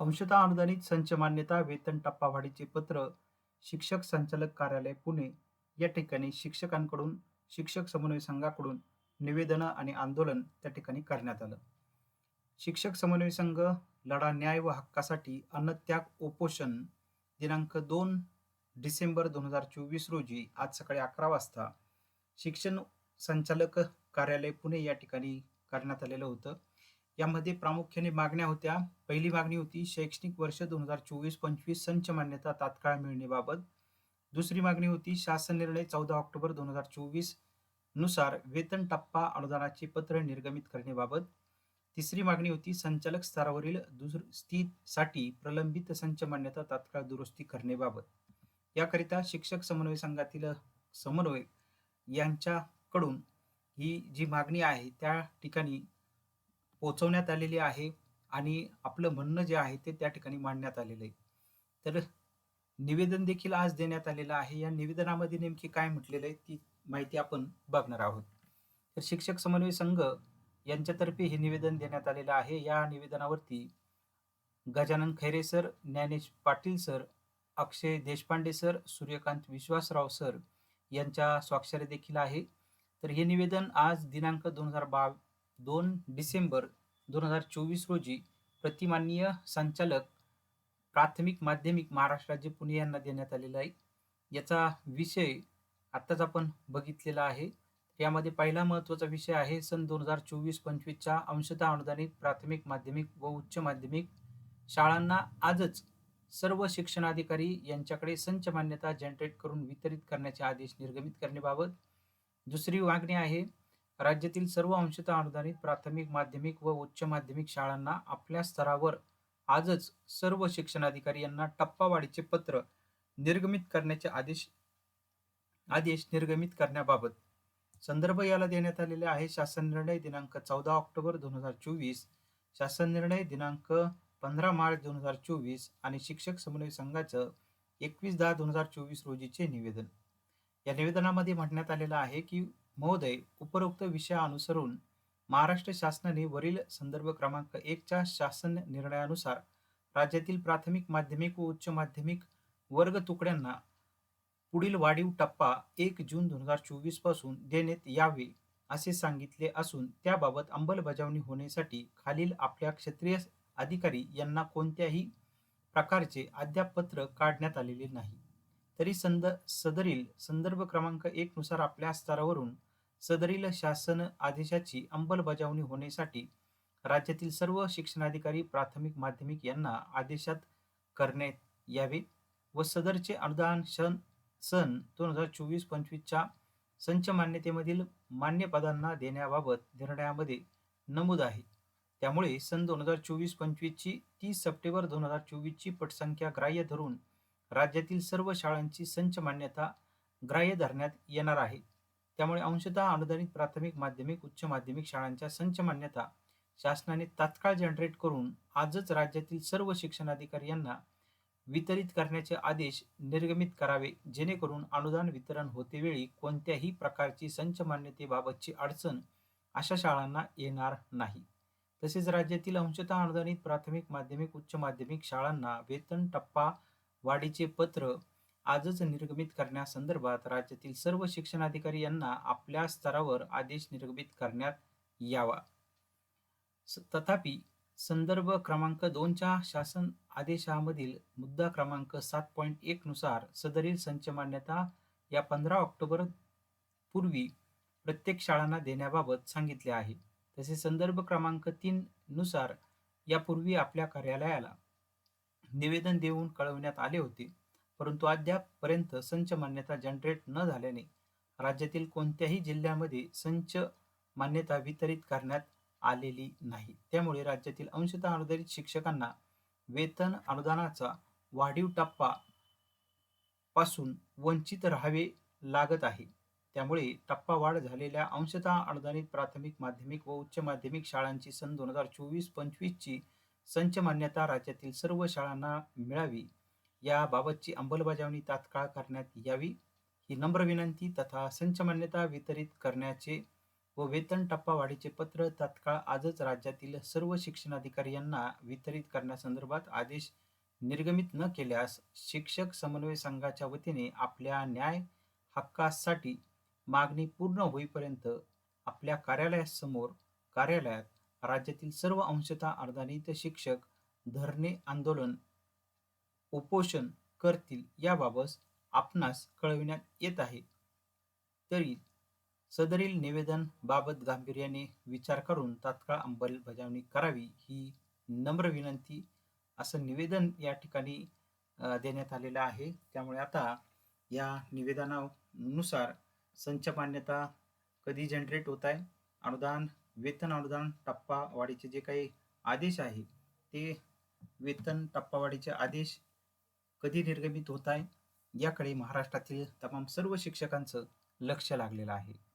अंशतः अनुदानित संच मान्यता वेतन टप्पावाढीचे पत्र शिक्षक संचालक कार्यालय पुणे या ठिकाणी शिक्षकांकडून शिक्षक समन्वय संघाकडून निवेदनं आणि आंदोलन त्या ठिकाणी करण्यात आलं. शिक्षक समन्वय संघ लढा न्याय व हक्कासाठी अन्नत्याग उपोषण दिनांक दोन डिसेंबर दोन हजार चोवीस रोजी आज सकाळी अकरा वाजता शिक्षण संचालक कार्यालय पुणे या ठिकाणी करण्यात आलेलं होतं. यामध्ये प्रामुख्याने मागण्या होत्या. पहिली मागणी होती शैक्षणिक वर्ष दोन हजार चोवीस पंचवीस संच मान्यता तात्काळ मिळणेबाबत दुसरी मागणी होती शासन निर्णय चौदा ऑक्टोबर दोन हजार चोवीसनुसार वेतन टप्पा अनुदानाचे पत्र निर्गमित करण्याबाबत. तिसरी मागणी होती संचालक स्तरावरील दुरुस्तीसाठी प्रलंबित संच मान्यता तात्काळ दुरुस्ती करण्याबाबत. याकरिता शिक्षक समन्वय संघातील समन्वय यांच्याकडून ही जी मागणी आहे त्या ठिकाणी पोचवण्यात आलेली आहे आणि आपलं म्हणणं जे आहे ते त्या ठिकाणी मांडण्यात आलेलं आहे. तर निवेदन देखील आज देण्यात आलेलं आहे. या निवेदनामध्ये नेमकी काय म्हटलेलं आहे ती माहिती आपण बघणार आहोत. तर शिक्षक समन्वय संघ यांच्यातर्फे हे निवेदन देण्यात आलेलं आहे. या निवेदनावरती Gajanan Khaire sir Dnyanesh Patil sir Akshay Deshpande sir Suryakant Vishwasrao sir यांच्या स्वाक्षरी देखील आहे. तर हे निवेदन आज दिनांक दोन हजार बा दोन डिसेंबर दोन हजार चोवीस रोजी प्रतिमाननीय संचालक प्राथमिक माध्यमिक महाराष्ट्र राज्य पुणे यांना देण्यात आलेला आहे. याचा विषय आत्ताच आपण बघितलेला आहे. यामध्ये पहिला महत्त्वाचा विषय आहे सन दोन हजार चोवीस पंचवीसच्या अंशतः अनुदानित प्राथमिक माध्यमिक व उच्च माध्यमिक शाळांना आजच सर्व शिक्षणाधिकारी यांच्याकडे संच मान्यता जनरेट करून वितरित करण्याचे आदेश निर्गमित करण्याबाबत दुसरी मागणी आहे. राज्यातील सर्व अंशतः अनुदानित प्राथमिक माध्यमिक व उच्च माध्यमिक शाळांना आपल्या स्तरावर आजच सर्व शिक्षणाधिकारी यांना टप्पावाढीचे पत्र निर्गमित करण्याचे आदेश आदेश निर्गमित करण्याबाबत संदर्भ याला देण्यात आलेले आहे. शासन निर्णय दिनांक चौदा ऑक्टोबर दोन हजार चोवीस शासन निर्णय दिनांक पंधरा मार्च दोन हजार चोवीस आणि शिक्षक समन्वय संघाचं एकवीस दहा दोन हजार चोवीस रोजीचे निवेदन. या निवेदनामध्ये म्हणण्यात आलेलं आहे की महोदय उपरोक्त विषयानुसरून महाराष्ट्र शासनाने वरील संदर्भ क्रमांक एकच्या शासन निर्णयानुसार राज्यातील प्राथमिक माध्यमिक व उच्च माध्यमिक वर्ग तुकड्यांना पुढील वाढीव टप्पा एक जून दोन हजार चोवीसपासून देण्यात यावे असे सांगितले असून त्याबाबत अंमलबजावणी होण्यासाठी खालील आपल्या क्षेत्रीय अधिकारी यांना कोणत्याही प्रकारचे अद्याप पत्र काढण्यात आलेले नाही. तरी संद सदरील संदर्भ क्रमांक एकनुसार आपल्या स्तरावरून सदरील शासन आदेशाची अंमलबजावणी होण्यासाठी राज्यातील सर्व शिक्षणाधिकारी प्राथमिक माध्यमिक यांना आदेशात करण्यात यावे व सदरचे अनुदान शन सन दोन हजार चोवीस पंचवीसच्या संच मान्यतेमधील मान्यपदांना देण्याबाबत निर्णयामध्ये नमूद आहे. त्यामुळे सन दोन हजार चोवीस पंचवीसची तीस सप्टेंबर दोन हजार चोवीसची पटसंख्या ग्राह्य धरून राज्यातील सर्व शाळांची संच मान्यता ग्राह्य धरण्यात येणार आहे. त्यामुळे अंशतः अनुदानित प्राथमिक माध्यमिक उच्च माध्यमिक शाळांच्या संच मान्यता शासनाने तात्काळ जनरेट करून आजच राज्यातील सर्व शिक्षणाधिकारी यांना वितरित करण्याचे आदेश निर्गमित करावे जेणेकरून अनुदान वितरण होतेवेळी कोणत्याही प्रकारची संच मान्यतेबाबतची अडचण अशा शाळांना येणार नाही. तसेच राज्यातील अंशतः अनुदानित प्राथमिक माध्यमिक उच्च माध्यमिक शाळांना वेतन टप्पा वाढीचे पत्र आजच निर्गमित करण्यासंदर्भात राज्यातील सर्व शिक्षणाधिकारी यांना आपल्या स्तरावर आदेश निर्गमित करण्यात यावा. तथापि संदर्भ क्रमांक दोनच्या शासन आदेशामधील मुद्दा क्रमांक सात पॉईंट एक नुसार सदरील संच मान्यता या पंधरा ऑक्टोबर पूर्वी प्रत्येक शाळांना देण्याबाबत सांगितले आहे. तसे संदर्भ क्रमांक तीन नुसार यापूर्वी आपल्या कार्यालयाला निवेदन देऊन कळवण्यात आले होते. परंतु अद्यापपर्यंत संच मान्यता जनरेट न झाल्याने राज्यातील कोणत्याही जिल्ह्यामध्ये संच मान्यता वितरित करण्यात आलेली नाही. त्यामुळे राज्यातील अंशतः अनुदानित शिक्षकांना वेतन अनुदानाचा वाढीव टप्पा पासून वंचित राहावे लागत आहे. त्यामुळे टप्पा वाढ झालेल्या अंशतः अनुदानित प्राथमिक माध्यमिक व उच्च माध्यमिक शाळांची सन दोन हजार चोवीस पंचवीसची संच मान्यता राज्यातील सर्व शाळांना मिळावी याबाबतची अंमलबजावणी तात्काळ करण्यात यावी. ही नम्र विनंती तथा संच मान्यता वितरित करण्याचे व वेतन टप्पावाढीचे पत्र तात्काळ आजच राज्यातील सर्व शिक्षणाधिकारी यांना वितरित करण्यासंदर्भात आदेश निर्गमित न केल्यास शिक्षक समन्वय संघाच्या वतीने आपल्या न्याय हक्कासाठी मागणी पूर्ण होईपर्यंत आपल्या कार्यालयासमोर कार्यालयात राज्यातील सर्व अंशतः अर्धानित शिक्षक धरणे आंदोलन उपोषण करतील याबाबत आपणास कळविण्यात येत आहे. तरी सदरील निवेदन बाबत गांभीर्याने विचार करून तात्काळ अंमलबजावणी करावी ही नम्र विनंती असं निवेदन या ठिकाणी देण्यात आलेलं आहे. त्यामुळे आता या निवेदनानुसार संच मान्यता कधी जनरेट होत आहे? अनुदान वेतन अनुदान टप्पावाढीचे जे काही आदेश आहे ते वेतन टप्पावाढीचे आदेश कधी निर्गमित होत आहे? याकडे महाराष्ट्रातील तमाम सर्व शिक्षकांचं लक्ष लागलेलं आहे.